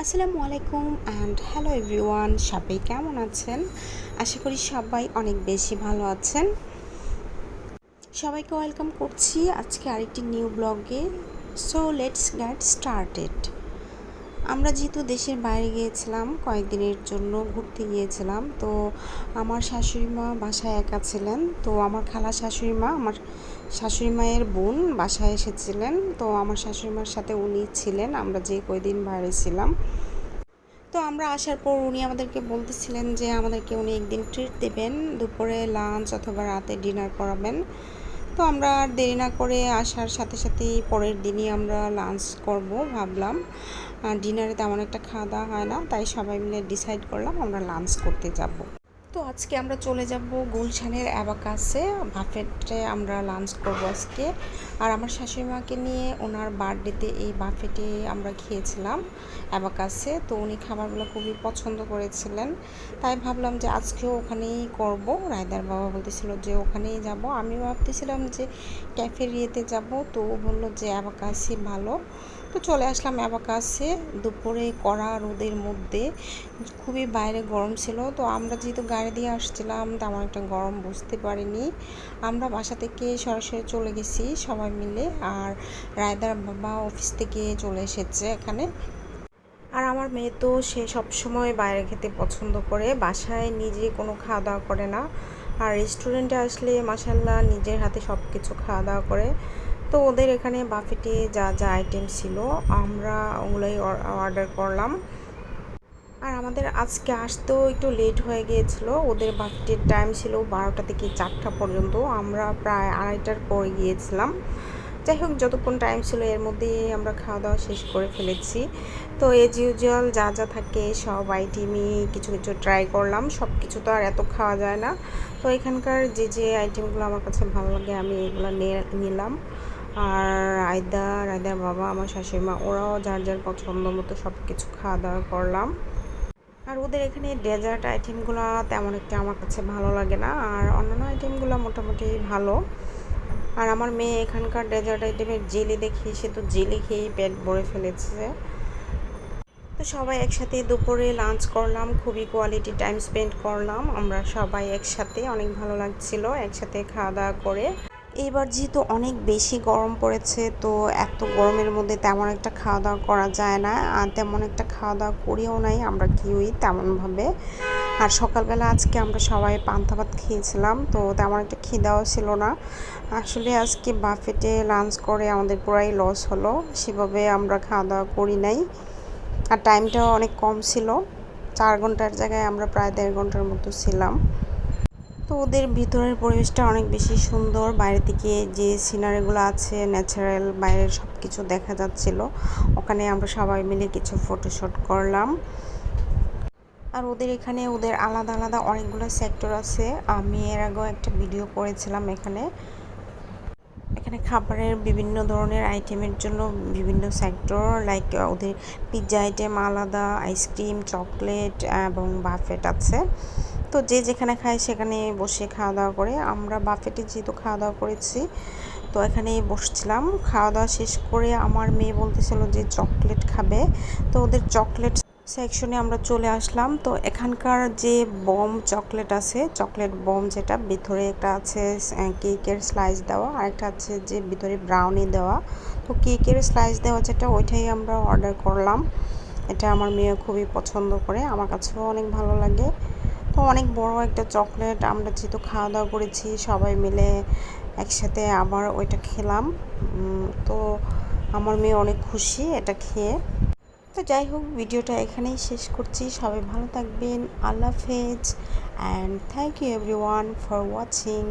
আসসালামু আলাইকুম and hello everyone সবাই কেমন আছেন? আশা করি সবাই অনেক বেশি ভালো আছেন। সবাইকে ওয়েলকাম করছি আজকে আরেকটি নিউ ব্লগে সো লেটস গেট স্টার্টেড আমরা যেহেতু দেশের বাইরে গিয়েছিলাম, কয়েকদিনের জন্য ঘুরতে গিয়েছিলাম, তো আমার শাশুড়ি মা বাসায় একা ছিলেন, তো আমার খালা শাশুড়ি মা আমার শাশুড়ি মায়ের বোন বাসায় এসেছিলেন। তো আমার শাশুড়ি মার সাথে উনি ছিলেন, আমরা যে কয়দিন বাইরে ছিলাম। তো আমরা আসার পর উনি আমাদেরকে বলতেছিলেন যে আমাদেরকে উনি একদিন ট্রিট দেবেন, দুপুরে লাঞ্চ অথবা রাতে ডিনার করাবেন। তো আমরা আর দেরি না করে আসার সাথে সাথেই পরের দিনই আমরা লাঞ্চ করব ভাবলাম। ডিনারে তেমন একটা খাওয়া দাওয়া হয় না, তাই সবাই মিলে ডিসাইড করলাম আমরা লাঞ্চ করতে যাব। তো আজকে আমরা চলে যাব গুলশানের অ্যাবাকাসে। বাফেটে আমরা লাঞ্চ করব আজকে। আর আমার শাশুড়ি মাকে নিয়ে ওনার বার্থডেতে এই বাফেটে আমরা খেয়েছিলাম অ্যাবাকাসে। তো উনি খাবারগুলো খুবই পছন্দ করেছিলেন। তাই ভাবলাম যে আজকেও ওখানেই করব। রায়দার বাবা বলতেছিল যে ওখানেই যাব। আমি ভাবতেছিলাম যে ক্যাফেরিয়েতে যাব। তো ও বলল যে অ্যাবাকাসই ভালো। তো চলে আসলাম অ্যাবাকাসে। দুপুরে কড়া রোদের মধ্যে খুবই বাইরে গরম ছিল। তো আমরা যেহেতু গাড়ি দিয়ে আসছিলাম তেমন একটা গরম বুঝতে পারিনি। আমরা বাসা থেকে সরাসরি চলে গেছি সবাই মিলে। আর রায়দার বাবা অফিস থেকে চলে এসেছে এখানে। আর আমার মেয়ে তো সে সবসময় বাইরে খেতে পছন্দ করে, বাসায় নিজে কোনো খাওয়া দাওয়া করে না। আর রেস্টুরেন্টে আসলে মাসাল্লাহ নিজের হাতে সব কিছু খাওয়া দাওয়া করে। তো ওদের এখানে বাফেটে যা যা আইটেম ছিল, আমরা ওগুলোই অর্ডার করলাম। আর আমাদের আজকে আসতেও একটু লেট হয়ে গিয়েছিল। ওদের বাফেটের টাইম ছিল বারোটা থেকে চারটা পর্যন্ত। আমরা প্রায় আড়াইটার পরে গিয়েছিলাম। যাই হোক, যতক্ষণ টাইম ছিল এর মধ্যেই আমরা খাওয়া দাওয়া শেষ করে ফেলেছি। তো এজ ইউজুয়াল যা যা থাকে সব আইটেমই কিছু কিছু ট্রাই করলাম। সব কিছু তো আর এত খাওয়া যায় না। তো এখানকার যে যে আইটেমগুলো আমার কাছে ভালো লাগে আমি এগুলো নিলাম। আর রায়দা, রায়দার বাবা, আমার শাশুড়িমা, ওরাও যার যার পছন্দ মতো সব কিছু খাওয়া দাওয়া করলাম। আর ওদের এখানে ডেজার্ট আইটেমগুলো তেমন একটা আমার কাছে ভালো লাগে না, আর অন্যান্য আইটেমগুলো মোটামুটি ভালো। আর আমার মেয়ে এখানকার ডেজার্ট আইটেমের জেলি দেখি, সে তো জেলি খেয়েই পেট ভরে ফেলেছে। তো সবাই একসাথে দুপুরে লাঞ্চ করলাম, খুবই কোয়ালিটি টাইম স্পেন্ড করলাম। আমরা সবাই একসাথে, অনেক ভালো লাগছিল একসাথে খাওয়া দাওয়া করে। এবার যেহেতু অনেক বেশি গরম পড়েছে, তো এত গরমের মধ্যে তেমন একটা খাওয়া দাওয়া করা যায় না। আর তেমন একটা খাওয়া দাওয়া করিও নাই, আমরা কেউই তেমনভাবে। আর সকালবেলা আজকে আমরা সবাই পান্তা ভাত খেয়েছিলাম, তো তেমন একটা খিদাও ছিল না। আসলে আজকে বাফেটে লাঞ্চ করে আমাদের পুরাই লস হলো, সেভাবে আমরা খাওয়া দাওয়া করি নাই। আর টাইমটাও অনেক কম ছিল, চার ঘণ্টার জায়গায় আমরা প্রায় দেড় ঘণ্টার মতো ছিলাম। তো ওদের ভিতরের পরিবেশটা অনেক বেশি সুন্দর। বাইরে থেকে যে সিনারিগুলো আছে ন্যাচারাল বাইরের সব কিছু দেখা যাচ্ছিল। ওখানে আমরা সবাই মিলে কিছু ফটোশ্যুট করলাম। আর ওদের এখানে ওদের আলাদা আলাদা অনেকগুলো সেক্টর আছে। আমি এর আগেও একটা ভিডিও করেছিলাম এখানে। এখানে খাবারের বিভিন্ন ধরনের আইটেমের জন্য বিভিন্ন সেক্টর লাইক ওদের পিৎজা আইটেম আলাদা আইসক্রিম চকলেট এবং বাফেট আছে। তো যে যেখানে খায় সেখানে বসে খাওয়া দাওয়া করে। আমরা বাফেটে যেহেতু খাওয়া দাওয়া করেছি, তো এখানে বসছিলাম। খাওয়া দাওয়া শেষ করে আমার মেয়ে বলতেছিল যে চকলেট খাবে। তো ওদের চকলেট সেকশনে আমরা চলে আসলাম। তো এখানকার যে বম চকলেট আছে, চকলেট বম যেটা, ভিতরে একটা আছে কেকের স্লাইস দেওয়া, আর একটা আছে যে ভিতরে ব্রাউনি দেওয়া। তো কেকের স্লাইস দেওয়া যেটা, ওইটাই আমরা অর্ডার করলাম। এটা আমার মেয়ে খুবই পছন্দ করে। আমার কাছেও অনেক ভালো লাগে। তো অনেক বড় একটা চকলেট, আমরা যেহেতু খাওয়া দাওয়া করেছি, সবাই মিলে একসাথে আবার ওইটা খেলাম। তো আমার মেয়ে অনেক খুশি এটা খেয়ে। তো যাই হোক, ভিডিওটা এখানেই শেষ করছি। সবাই ভালো থাকবেন। আল্লাহ হাফেজ। And thank you everyone for watching